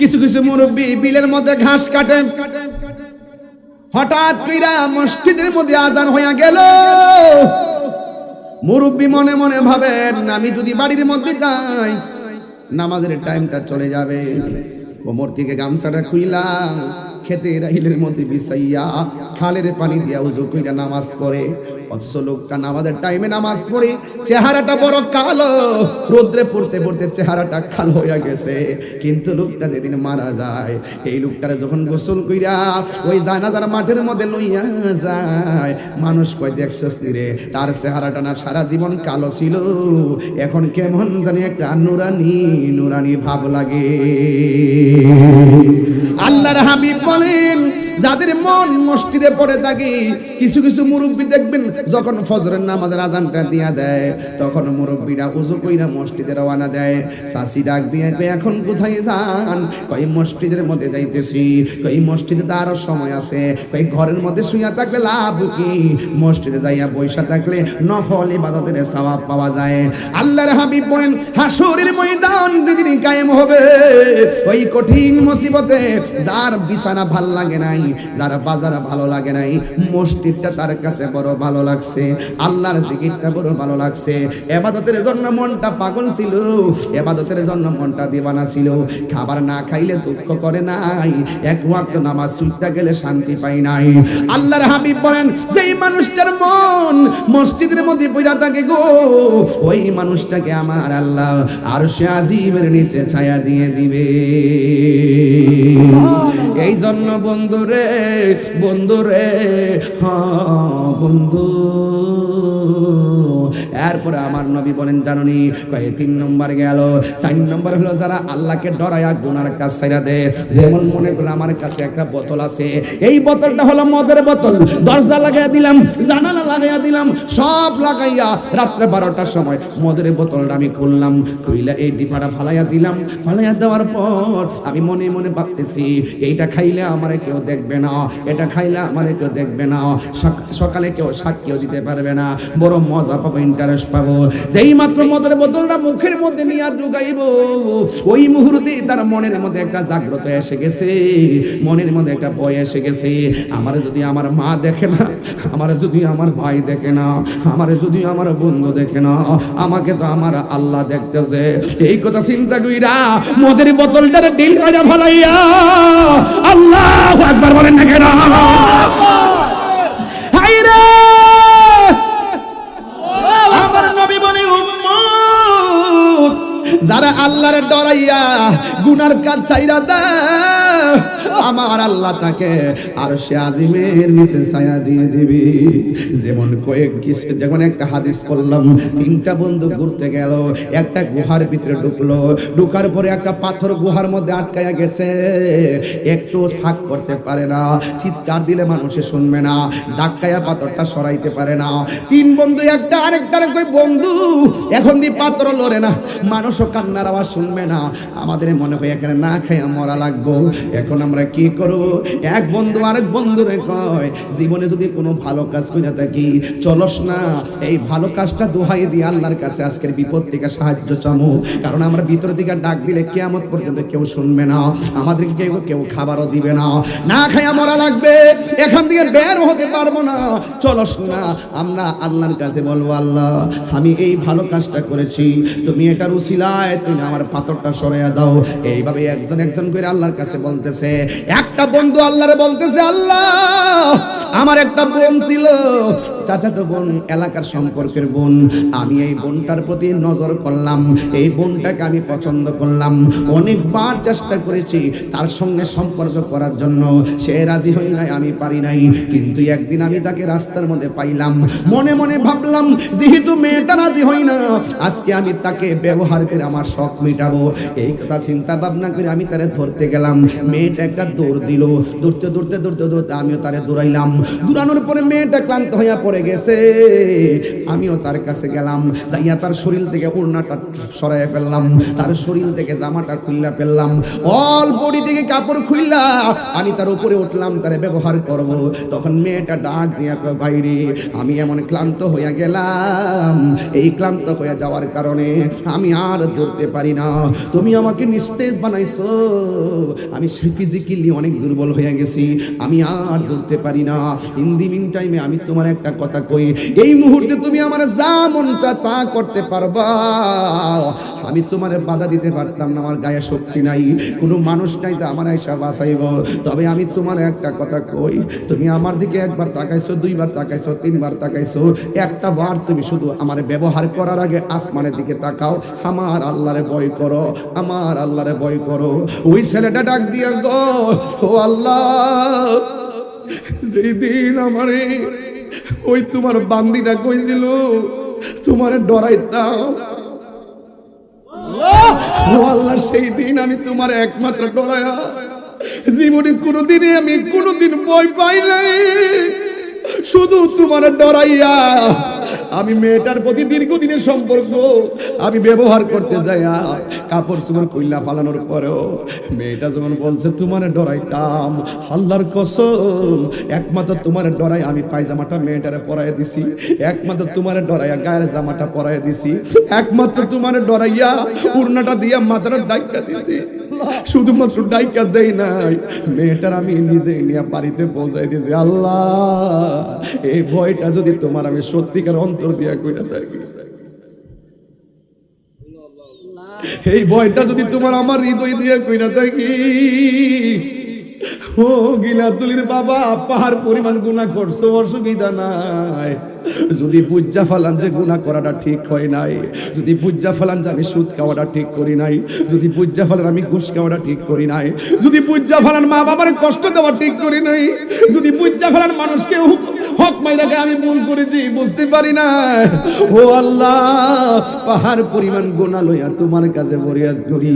কিছু কিছু মুরব্বী বিলের মধ্যে ঘাস কাটে। হঠাৎ কইরা মসজিদের মধ্যে আজান হইয়া গেল। মুরব্বী মনে মনে ভাবেন, আমি যদি বাড়ির মধ্যে যাই, নামাজের টাইমটা চলে যাবে। কোমর থেকে গামছাটা খুইলাম খেতে রাহিলের মধ্যে বিছাইয়া খালের পানি দিয়া উজু কইরা নামাজ পড়ে। অথচ লোকটা নামাজের টাইমে নামাজ পড়ে, চেহারাটা বড় কালো। রোদ্রে পড়তে পড়তে চেহারাটা কালো হইয়া গেছে। কিন্তু লোকটা যেদিন মারা যায়, এই লোকটারে যখন গোসল কইরা ওই জানাজার মাঠের মধ্যে লইয়া যায়, মানুষ কয় দেখছস রে, তার চেহারাটা না সারা জীবন কালো ছিল। এখন কেমন জানি একটা নুরানি নুরানি ভাব লাগে। আল্লাহর হাবিব বলেন যাদের মন মসজিদে পড়ে থাকে, কিছু কিছু মুরব্বী দেখবেন, যখন ফজরের নামাজের আজানটা দিয়া দেয়, তখন মুরব্বীরা উজু কইরা মসজিদে রওনা দেয়। সাসি ডাক দিয়ে এখন কোথায় যান? কই মসজিদের মধ্যে যাইতেছি। কই মসজিদে তো আরও সময় আছে। কই ঘরের মধ্যে শুইয়া থাকলে লাভ কি? মসজিদে যাইয়া বৈশা থাকলে নফল ইবাদতের সওয়াব পাওয়া যায়। আল্লাহর হাবিব বলেন হাসরের ময়দান যেদিন কায়েম হবে, ওই কঠিন মুসিবতে যার বিছানা ভালো লাগে নাই যার বাজার ভালো লাগে নাই মসজিদটা তার কাছে বড় ভালো লাগছে আল্লাহর জিকিরটা বড় ভালো লাগছে। এবাদতের জন্য মনটা পাগল ছিল এবাদতের জন্য মনটা দিবানা ছিল। খাবার না খাইলে দুঃখ করে নাই এক ওয়াক্ত নামাজ সুইটা গেলে শান্তি পাই নাই। আল্লাহর হাবিব বলেন যেই মানুষটার মন মসজিদের মধ্যে পইরা থাকে গো ওই মানুষটাকে আমার আল্লাহ আর সে আজিমের নিচে ছায়া দিয়ে দিবে। এই জন্য বন্ধুরে বন্ধুরে হ্যাঁ বন্ধু। এরপরে আমার নবী বলেন, জাননি? কয়ে, তিন নম্বর গেল। চার নম্বর হলো যারা আল্লাহকে ডরায়া গুনার কাজ ছাইরা দে যেমন মনে করল আমার কাছে একটা বোতল আছে। এই বোতলটা হলো মদের বোতল। দরজা লাগাইয়া দিলাম, জানালা লাগাইয়া দিলাম, সব লাগাইয়া রাত্রে বারোটার সময় মদের বোতলটা আমি খুললাম, খুইলা এই ডিপাটা ফালাইয়া দিলাম। ফালাইয়া দেওয়ার পর আমি মনে মনে ভাবতেছি, এইটা খাইলে আমারে কেউ দেখবে না, এটা খাইলে আমারে কেউ দেখবে না, সক- সকালে কেউ সাক্ষীও দিতে পারবে না, বড় মজা পাবো পাবো। যেই মাত্র মদের বোতলটা মুখের মধ্যে নিয়ে ঢুকাইব ওই মুহূর্তে তার মনের মধ্যে একটা জাগ্রত এসে গেছে, মনের মধ্যে একটা ভয় এসে গেছে। আমার যদি আমার মা দেখে না, আমার যদি আমার ভাই দেখে না, আমার যদি আমার বন্ধু দেখে না, আমাকে তো আমার আল্লাহ দেখতেছে। এই কথা চিন্তা কইরা মদের বোতলটার ডিল করে ফলাইয়া আল্লাহ একবার বলেন না কেন? গুনার কাজ চাইরা দেয়। আমার আল্লাহ তাকে আর সে আজিমের নিচে ছায়া দিয়ে দিবি। যেমন কয়েক কিছু, যেমন একটা হাদিস পড়লাম, তিনটা বন্ধু ঘুরতে গেল, একটা গুহার ভিতরে ঢুকলো, ঢুকার পরে একটা পাথর গুহার মধ্যে আটকায়া গেছে। একটু থাক করতে পারে না, চিৎকার দিলে মানুষে শুনবে না ডাক্কায়া পাথরটা সরাইতে পারে না। তিন বন্ধু, একটা আরেকটা কই, বন্ধু, এখন দি পাত্র লড়ে না, মানুষও কান্নার আওয়াজ শুনবে না। আমাদের মনে হয় এখানে না খাইয়া মরা লাগবো। এখন আমরা কি করব? এক বন্ধু আরেক বন্ধুরে কয়, জীবনে যদি কোনো ভালো কাজ করে থাকি, চলস না। এই ভালো কাজটা দোহাই দিয়ে আল্লাহর কাছে আজকের বিপদ থেকে সাহায্য চামো। কারণ আমরা ভিতর দিকে ডাক দিলে কেয়ামত পর্যন্ত কেউ শুনবে না। আমাদেরকে কেউ কেউ খাবারও দিবে না। না খাইয়া মরা লাগবে। এখান থেকে বের হতে পারব না। চলস না। আমরা আল্লাহর কাছে বলব, আল্লাহ, আমি এই ভালো কাজটা করেছি। তুমি এটার উসিলায়, তুমি আমার পাথরটা সরাইয়া দাও। এইভাবে একজন একজন করে আল্লাহর কাছে বলতেছে। একটা বন্ধু আল্লাহরে বলতেছে, আল্লাহ, আমার একটা বোন ছিল। চাচাতো বোন, এলাকার সম্পর্কের বোন। আমি এই বোনটার প্রতি নজর করলাম। এই বোনটাকে আমি পছন্দ করলাম। অনেকবার চেষ্টা করেছি তার সঙ্গে সম্পর্ক করার জন্য। সে রাজি হই নাই, আমি পারি নাই। কিন্তু একদিন আমি তাকে রাস্তার মধ্যে পাইলাম। মনে মনে ভাবলাম, যেহেতু মেয়েটা রাজি হই না, আজকে আমি তাকে ব্যবহার করে আমার শখ মেটাবো। এই কথা চিন্তা ভাবনা করে আমি তারে ধরতে গেলাম। মেয়েটা একটা দৌড় দিল। দৌড়তে দৌড়তে দৌড়তে দৌড়তে আমিও তারে দৌড়াইলাম। দৌড়ানোর পরে মেয়েটা ক্লান্ত হইয়া পড়ে গেছে। আমিও তার কাছে গেলাম, যাইয়া তার শরীর থেকে ওড়নাটা সরাইয়া ফেললাম। তার শরীর থেকে জামাটা খুললা ফেললাম। অল থেকে কাপড় খুললা আমি তার উপরে উঠলাম, তারে ব্যবহার করব। তখন মেয়েটা ডাক দিয়া বাইরে আমি এমন ক্লান্ত হইয়া গেলাম। এই ক্লান্ত হইয়া যাওয়ার কারণে আমি আর ধরতে পারি না। তুমি আমাকে নিস্তেজ বানাইছো। আমি ফিজিক্যালি অনেক দুর্বল হয়ে গেছি। আমি আর ধরতে পারি না। ইন দি মিন টাইমে আমি তোমার একটা কথা কই। এই মুহূর্তে তুমি আমার যা মন চা তা করতে পারবা। আমি তোমার বাধা দিতে পারতাম না, আমার গায়ে শক্তি নাই। কোনো মানুষ নাই যে আমার এসা বাঁচাইব। তবে আমি তোমার একটা কথা কই। তুমি আমার দিকে একবার তাকাইছো, দুইবার তাকাইছো, তিনবার তাকাইছো। একটা বার তুমি শুধু আমার ব্যবহার করার আগে আসমানের দিকে তাকাও। আমার আল্লাহরে ভয় করো, আমার আল্লাহরে ভয় করো। ওই ছেলেটা ডাক দিয়া, গো আল্লাহ, যেই দিন আমারে ওই তোমার বান্দিটা কইছিল, তোমারে ডরাইতাম। ও আল্লাহ, সেই দিন আমি তোমার একমাত্র ডরায়া, জীবনে কোনোদিনই আমি কোনোদিন ভয় পাই নাই। শুধু তোমার ডরাইয়া আমি মেয়েটার প্রতি দীর্ঘদিনের সম্পর্ক। আমি ব্যবহার করতে যাই কাপড় চোপড় কইলা ফালানোর পরেও মেয়েটা যখন বলছে, তোমার ডরাইতাম। আল্লাহর কসম, একমাত্র তোমার ডরাই আমি পায়জামাটা মেয়েটারে পরাই দিছি। একমাত্র তোমার ডরাইয়া গায়ের জামাটা পরাই দিছি। একমাত্র তোমার ডরাইয়া উড়নাটা দিয়া মাথাটা ডাইকা দিছি। শুধুমাত্র ডাইকা দেই নাই। মেয়েটার আমি নিজে নিয়ে বাড়িতে পৌঁছাই দিয়েছি। আল্লাহ, এই ভয়টা যদি তোমার আমি সত্যিকার অন্তর দিয়া কইরা থাকি। এই ভয়টা যদি তোমার আমার হৃদয় দিয়া কইরা থাকি। ও গিলাতুলির বাবা, পাহাড় পরিমাণ গুণা করছ, অসুবিধা নাই। যদি পূজা ফালান যে গুণা করাটা ঠিক হয় নাই, যদি পূজা ফালান যে আমি সুদ খাওয়াটা ঠিক করি নাই, যদি পূজা ফালান আমি ঘুষ খাওয়াটা ঠিক করি নাই, যদি পূজা ফালান মা বাবার কষ্ট দেওয়া ঠিক করি নাই, যদি পূজা ফালান মানুষকে হক মাইরাকে আমি ভুল করেছি, বুঝতে পারি না। ও আল্লাহ, পাহাড় পরিমাণ গোনা লইয়া তোমার কাছে ফরিয়াদ করি।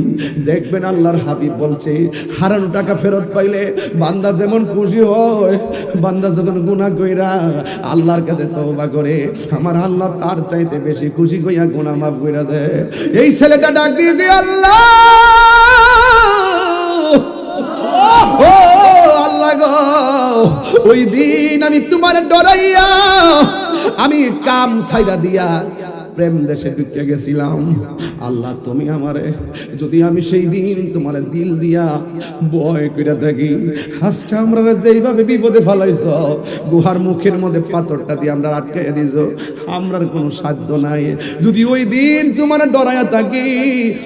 দেখবেন আল্লাহর হাবিব বলছে, হারানো টাকা ফেরত পাইলে বান্দা যেমন খুশি হয়, বান্দা যখন গুনাহ কইরা আল্লাহর কাছে তওবা করে, আমার আল্লাহ তার চাইতে বেশি খুশি কইয়া গুনাহ মাফ কইরা দেয় এই ছেলেটা ডাক দিয়ে দিয়ে আল্লাহ! ও, আল্লাহ গো, ওই দিন আমি তোমার ডরাইয়া, আমি কাম সাইরা দিয়া প্রেম দেশে ঢুকে গেছিলাম। আল্লাহ, তুমি আমারে, যদি আমি সেই দিন তোমার দিল দিয়া বয় কইরা থাকি, আজকে আমরা যেইভাবে বিপদে ফেলাইছ, গুহার মুখের মধ্যে পাথরটা দিয়ে আমরা আটকাইয়া দিছ, আমরার কোনো সাধ্য নাই। যদি ওই দিন তোমার ডরাইয়া থাকি,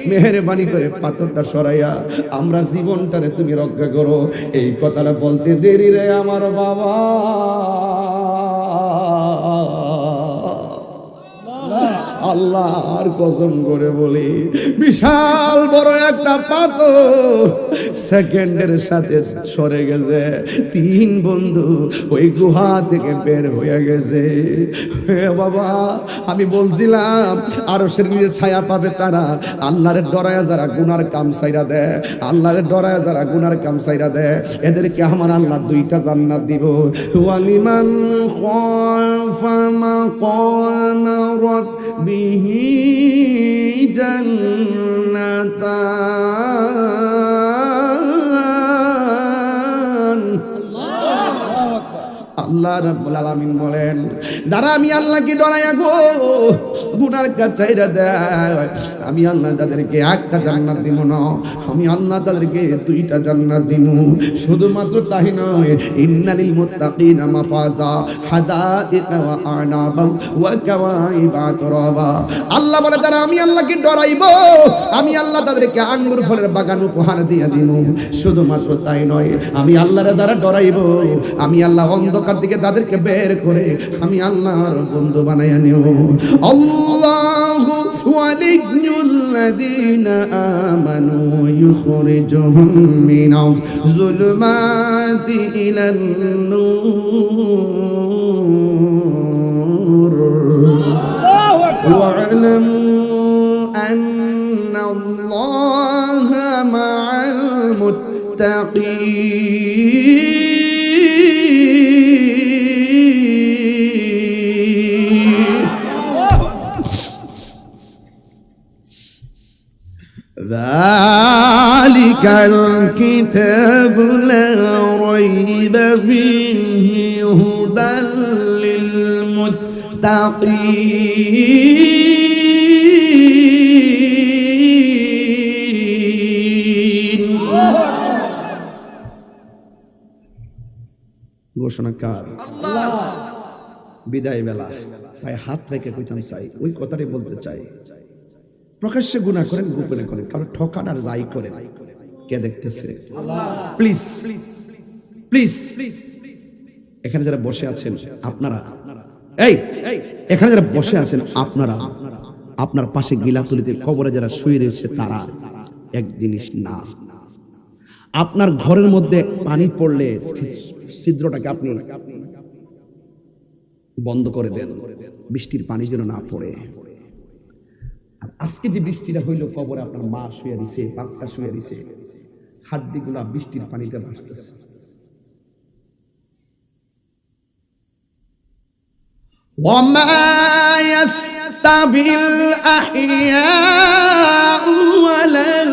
মেহরবানি করে পাথরটা সরাইয়া আমরা জীবনটারে তুমি রক্ষা করো। এই কথাটা বলতে দেরি রে আমার বাবা। আল্লাহর কসম করে বলি বিশাল বড় একটা পাথর সেকেন্ডের সাথে সরে গেছে। তিন বন্ধু ওই গুহা থেকে বের হয়ে গেছে। বাবা, আমি বলছিলাম আরও সে নিজের ছায়া পাবে তারা। আল্লাহরের ডরায়া যারা গুনার কাম সাইরা দেয় আল্লাহরের ডরায়া যারা গুনার কাম সাইরা দেয় এদেরকে আমার আল্লাহ দুইটা জান্নাত দিব। ওয়ালিমান রাব্বিহি জান্নাতান আল্লাহ রাব্বুল আলামিন বলেন যারা আমি আল্লাহকে ডরাইয়া গো, গুনার কাছাইরা দেয়। আমি আল্লাহ তাদেরকে একটা জান্নাত দিব না, আমি আল্লাহ তাদেরকে দুইটা জান্নাত দিব শুধুমাত্র তাই নয়, ইন্নালিল মুত্তাকিনা মাফাজা হাদাইকা ওয়া আনাবা ওয়া কাওয়াইবা তুরাবা আল্লাহ বলে যারা আমি আল্লাহকে ডরাইব, আমি আল্লাহ তাদেরকে আঙ্গুর ফলের বাগান উপহার দিয়ে দিব শুধুমাত্র তাই নয়, আমি আল্লাহরে যারা ডরাইব, আমি আল্লাহ অন্ধকার দিকে তাদেরকে বের করে আমি আল্লাহর বন্ধু বানাইয়া নিও আল্লাহু ওয়ালিয়ুল্লাযীনা আমানু ইউখরিজুহুম মিনাজ যুলুমাতি ইলান নূর واعلموا أن الله مع المتقين ذلك الكتاب لا ريب فيه هدى للمتقين ঘোষণা কার বিদায় বেলা ভাই হাত রেখে কইতাম চাই ওই কথাটাই বলতে চাই প্রকাশ্যে গুণা করেন গোপনে করেন কারণ ঠকান আর যাই করেন কে দেখতেছে? প্লিজ প্লিজ এখানে যারা বসে আছেন আপনারা। এই এখানে যারা বসে আছেন আপনারা আপনার পাশে গিলাতুলিতে কবরে যারা শুয়ে রয়েছে তারা এক জিনিস না। আপনার ঘরের মধ্যে পানি পড়লে ছিদ্রটাকে আপনি বন্ধ করে দেন। বৃষ্টির পানি যেন না পড়ে। আর আজকে যে বৃষ্টিটা হইল কবরে আপনার মা শুয়ে দিছে বাচ্চা শুয়ে দিছে হাড্ডিগুলা বৃষ্টির পানিতে ভাসতেছে وما يستوي الأحياء ولا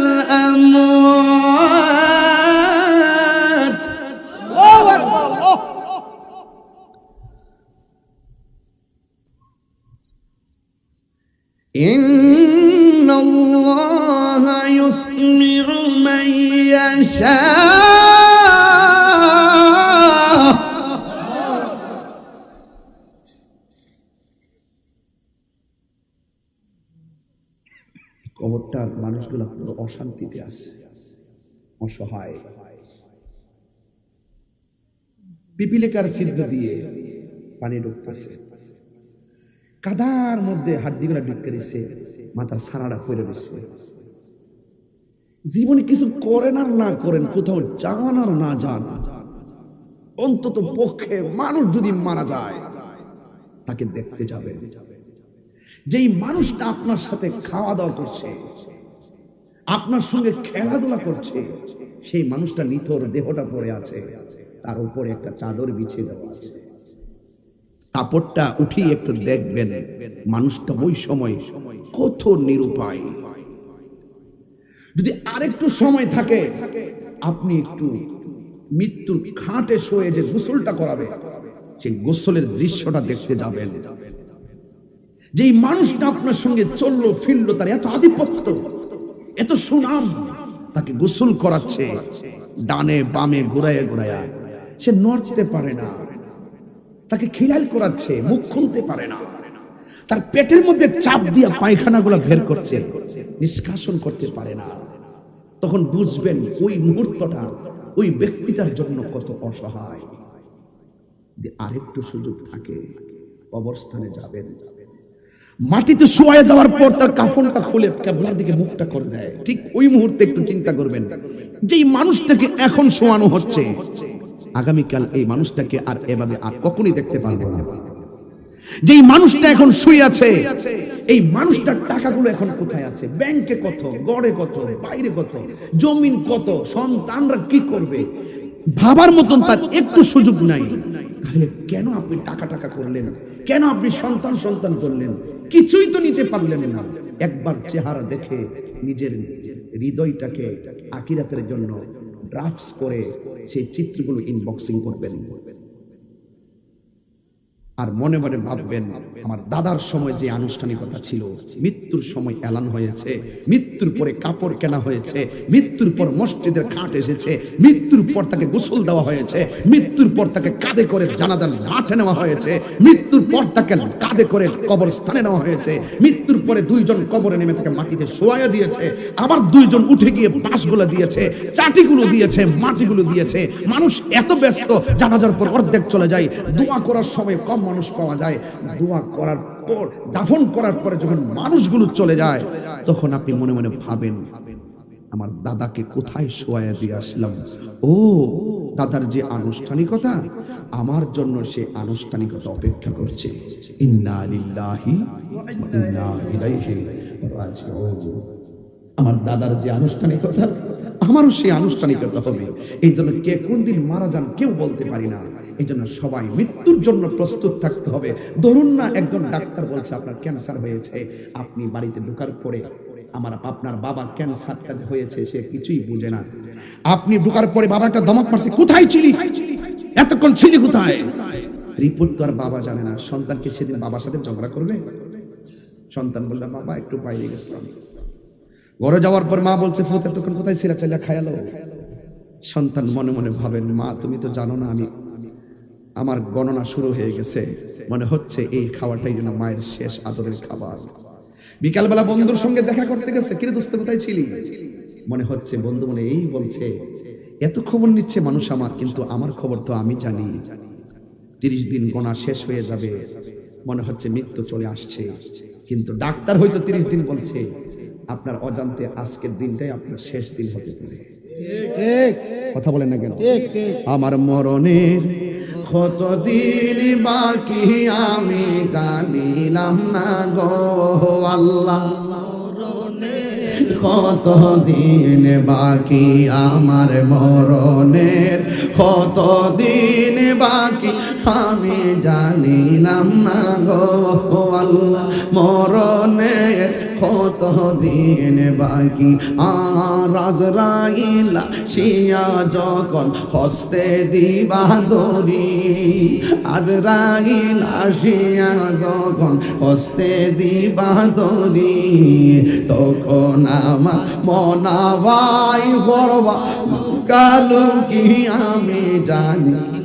কবরটার মানুষগুলো পুরো অশান্তিতে আছে, অসহায়। পিপিলেকার ছিদ্র দিয়ে পানি ঢুকতেছে। কাদার মধ্যে হাড্ডিগুলা ঢুকে রয়েছে মাথার সারাটা পড়ে রয়েছে জীবনে কিছু করেন আর না করেন, কোথাও যান আর না যান, অন্তত পক্ষে মানুষ যদি মারা যায়, তাকে দেখতে যাবেন। যেই মানুষটা আপনার সাথে খাওয়া দাওয়া করছে, আপনার সঙ্গে খেলাধুলা করছে, সেই মানুষটা নিথর দেহটা পড়ে আছে, তার উপরে একটা চাদর বিছিয়ে দেওয়া আছে। কাপড়টা উঠিয়ে একটু দেখবেন, মানুষটা ওই সময় কত নিরুপায়। যদি আরেকটু সময় থাকে, আপনি একটু মৃত্যুর খাটে শোয়ে যে গোসলটা করাবে, সেই গোসলের দৃশ্যটা দেখতে যাবেন। যেই মানুষটা আপনার সঙ্গে চলল, ফিরলো, তার এত আধিপত্য, এত সুনাম, তাকে গোসল করাচ্ছে, ডানে, বামে ঘুরায় ঘুরায় সে নড়তে পারে না। তাকে খিলাল করাচ্ছে, মুখ খুলতে পারে না। তার পেটের মধ্যে চাপ দিয়া পায়খানাগুলো বের করছে, নিষ্কাশন করতে পারে না। তখন বুঝবেন ওই মুহূর্তটা, ওই ব্যক্তিটার জন্য কত অসহায়। আরেকটু সুযোগ থাকে অবস্থানে যাবেন। মাটিতে শোয়া দেওয়ার পর তার কাফনটা খুলে কেবলার দিকে মুখটা করে দেয়। ঠিক ওই মুহূর্তে একটু চিন্তা করবেন, যেই মানুষটাকে এখন শোয়ানো হচ্ছে, আগামীকাল এই মানুষটাকে আর এভাবে আর কখনই দেখতে পারব না। যেই মানুষটা এখন শুয়ে আছে, এই মানুষটার টাকাগুলো এখন কোথায় আছে? ব্যাংকে কত, গড়ে কত, বাইরে কত, জমিন কত, সন্তানরা কি করবে? ভাবার মতন তার একটু সুযোগ নাই। তাহলে কেন আপনি টাকা টাকা করলেন? কেন আপনি সন্তান সন্তান করলেন? কিছুই তো নিতে পারলেন না। একবার চেহারা দেখে নিজের হৃদয়টাকে আকিরাতের জন্য ড্রাফটস করে সেই চিত্রগুলো ইনবক্সিং করবেন। আর মনে মনে ভাববেন, আমার দাদার সময় যে আনুষ্ঠানিকতা ছিল, মৃত্যুর সময় এলান হয়েছে, মৃত্যুর পরে কাপড় কেনা হয়েছে, মৃত্যুর পর মসজিদের খাট এসেছে, মৃত্যুর পর তাকে গোসল দেওয়া হয়েছে, মৃত্যুর পর তাকে কাঁধে করে জানাজার মাঠে নেওয়া হয়েছে, মৃত্যুর পর তাকে কাঁধে করে কবরস্থানে নেওয়া হয়েছে, মৃত্যুর পরে দুইজন কবরে নেমে তাকে মাটিতে শোয়া দিয়েছে, আবার দুইজন উঠে গিয়ে বাঁশগুলো দিয়েছে, চাটিগুলো দিয়েছে, মাটিগুলো দিয়েছে। মানুষ এত ব্যস্ত, জানাজার পর অর্ধেক চলে যায়, দোয়া করার সময় কম মানুষ পাওয়া যায়, দোয়া করার পর, দাফন করার পরে যখন মানুষগুলো চলে যায়, তখন আপনি মনে মনে ভাবেন, আমার দাদাকে কোথায় শোয়া দিয়ে আসলাম? ও, দাদার যে আনুষ্ঠানিকতা, আমার জন্য সে আনুষ্ঠানিকতা অপেক্ষা করছে। আমার দাদার যে আনুষ্ঠানিকতা আমারও সেই আনুষ্ঠানিকতা হবে। এই জন্য কে কোন দিন মারা যান কেউ বলতে পারি না। এই জন্য সবাই মৃত্যুর জন্য প্রস্তুত থাকতে হবে। ধরুন না একজন ডাক্তার বলছে, আপনার ক্যান্সার হয়েছে। আপনি বাড়িতে ঢোকার পরে আমার আপনার বাবার ক্যান্সারটা হয়েছে, সে কিছুই বুঝে না। আপনি ঢোকার পরে বাবা একটা ধমক মারছে, কোথায় ছিলি? এতক্ষণ ছিলি কোথায়? রিপোর্ট তো আর বাবা জানে না। সন্তানকে সেদিন বাবার সাথে ঝগড়া করবে? সন্তান বলল, বাবা, একটু বাইরে গেছিলাম। ঘরে যাওয়ার পর মা বলছে, ফুত, এতক্ষণ কোথায় ছিলা? চাইলা খায়ালো সন্তান মনে মনে ভাবেন, মা, তুমি তো জানো না, আমি, আমার গণনা শুরু হয়ে গেছে। মনে হচ্ছে এই খাবারটাই যেন মায়ের শেষ আদরের খাবার। বিকালবেলা বন্ধুর সঙ্গে দেখা করতে গেছে, কিরে দোস্ত, কোথায় ছিলি? মনে হচ্ছে বন্ধু মনে এই বলছে, এত খবর নিচ্ছে মানুষ আমার, কিন্তু আমার খবর তো আমি জানি। তিরিশ দিন গোনা শেষ হয়ে যাবে। মনে হচ্ছে মৃত্যু চলে আসছে। কিন্তু ডাক্তার হয়তো তিরিশ দিন বলছে আপনার অজান্তে আজকের দিনটাই আপনার শেষ দিন হতে পারে। কথা বলেন না কেন? আমার মরণের কত দিন বাকি আমি জানিলাম না গো আল্লাহ। কত দিন বাকি আমার মরণের কত দিন বাকি আমি জানিলাম না গো আল্লাহ। মরণের কত দিন বাকি? আর আজরাইলা শিয়া যখন হস্তে দিবা দরি আজরাইলা শিয়া যখন হস্তে দিবা দরি তখন আমার মনাবাই করবা কালু কি আমি জানি?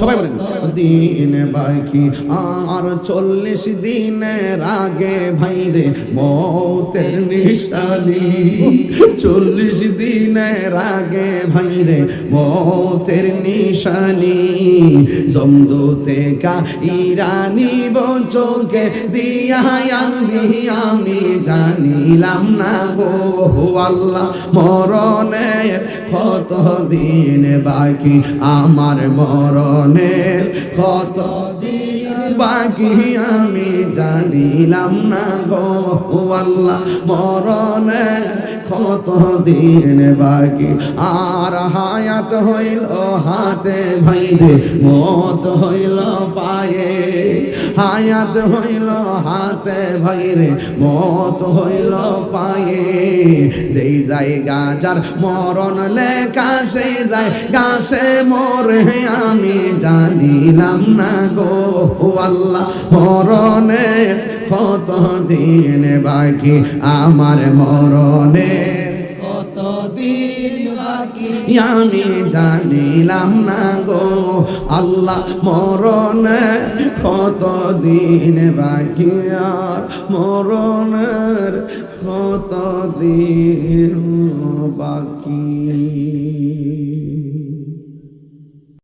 সবাই বলেন। দিন বাকি, আর চল্লিশ দিনের আগে ভাইরে, মৌতের নিশানি। চল্লিশ দিনের আগে ভাইরে, মৌতের নিশানি। জমদুতে কা ইরানি বচকে দিয়া আমি জানিলাম না গো আল্লাহ, মরণের কত দিন বাকি। আমার মরণের কত দিন বাকি আমি জানিলাম না গো আল্লাহ মরণের কত দিন বাকি? আর হায়াত হইল হাতে ভাইরে, মত হইল পায়ে। হায়াত হইল হাতে ভাইরে, মত হইল পায়ে। যেই জায়গা যার মরণ লেখা, সেই যায় গাছে মরে আমি জানিলাম না গো আল্লাহ, মরণে কত দিন বাকি? আমার মরণে কত দিন বাকি? আমি জানিলাম না গো, আল্লাহ, মরণে কত দিন বাকি? আর মরণের কত দিন বাকি?